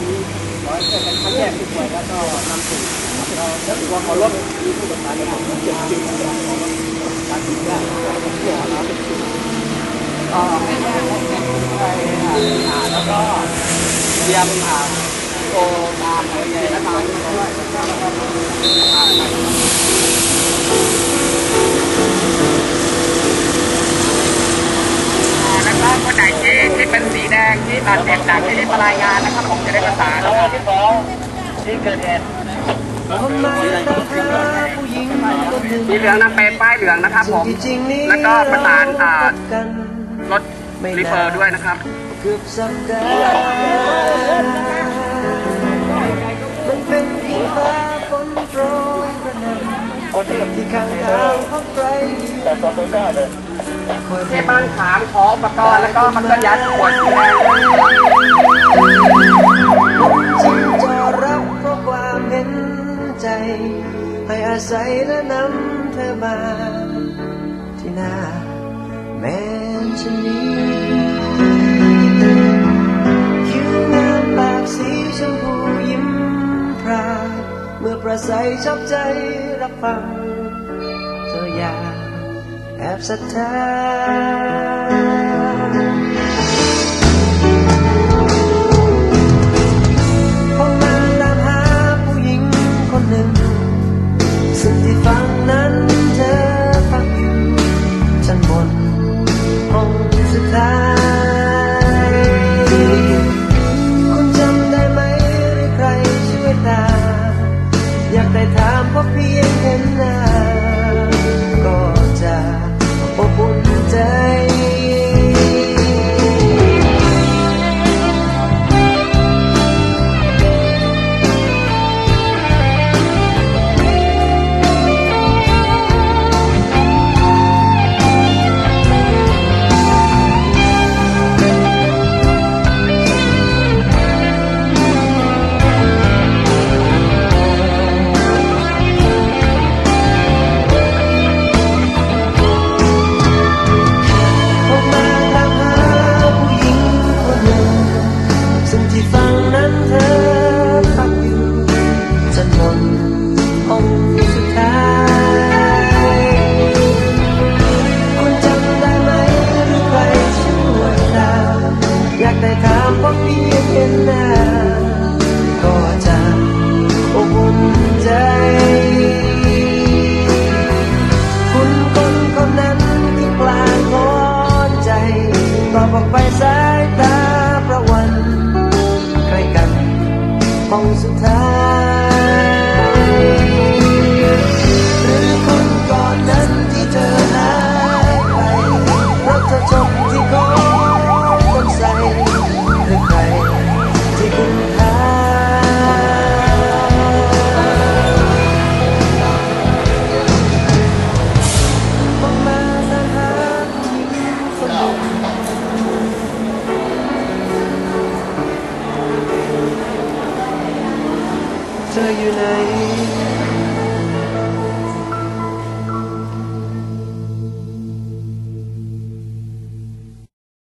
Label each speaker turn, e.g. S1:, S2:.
S1: นี้ร้อยเป็นคัดแยกผู้ป่วยแล้วก็นำส่เราแล้วถือว่าเขาลดมีผู้ประสานงานเจ็ดสิบการติดได้หมอนะเป็นสิบก็ให้แยกให้แยกไปหาแล้วก็เตรียมหาโอตามอะไรเงี้ยแล้วมาแล้วก็แล้วก็หาไป
S2: นะครับคนไหนที่ที่เป็นสีแดงที่บาดเจ็บหนักที่ รีบมารายงานนะครับผมจะได้ประสาน
S1: แล้วที่สองที่เกิดเหตุ
S3: คนมาตามหาผู้หญิงคนหนึ่ง
S2: สีเหลืองนำเป็นป้ายเหลืองนะครับผม
S3: ที่จริงนี้
S2: แล้วก็ประสานอ่า
S3: รักกัน
S2: รถรีเฟอร์ด้วยนะครับ
S3: เกือบสัปดาห์มันเป็นเพียงฟ้าฝนโปรยกระหน่ำคนที่ข้างทางของใคร
S1: แต่ตัวตัวก้าเลย
S3: คย
S2: ที่บ้านขามขออุปกรณ์แล้วก็มันก็ยัดขวดสีแดง
S3: จริงจะรับเพราะความเห็นใจ ให้อาศัยและนำเธอมา ที่หน้าแม้นชนีคิ้วงามปากสีชมพูยิ้มพรางเมื่อประสัยชอบใจรับฟังเธออย่าแอบศ อยากได้ถามเพรา you know.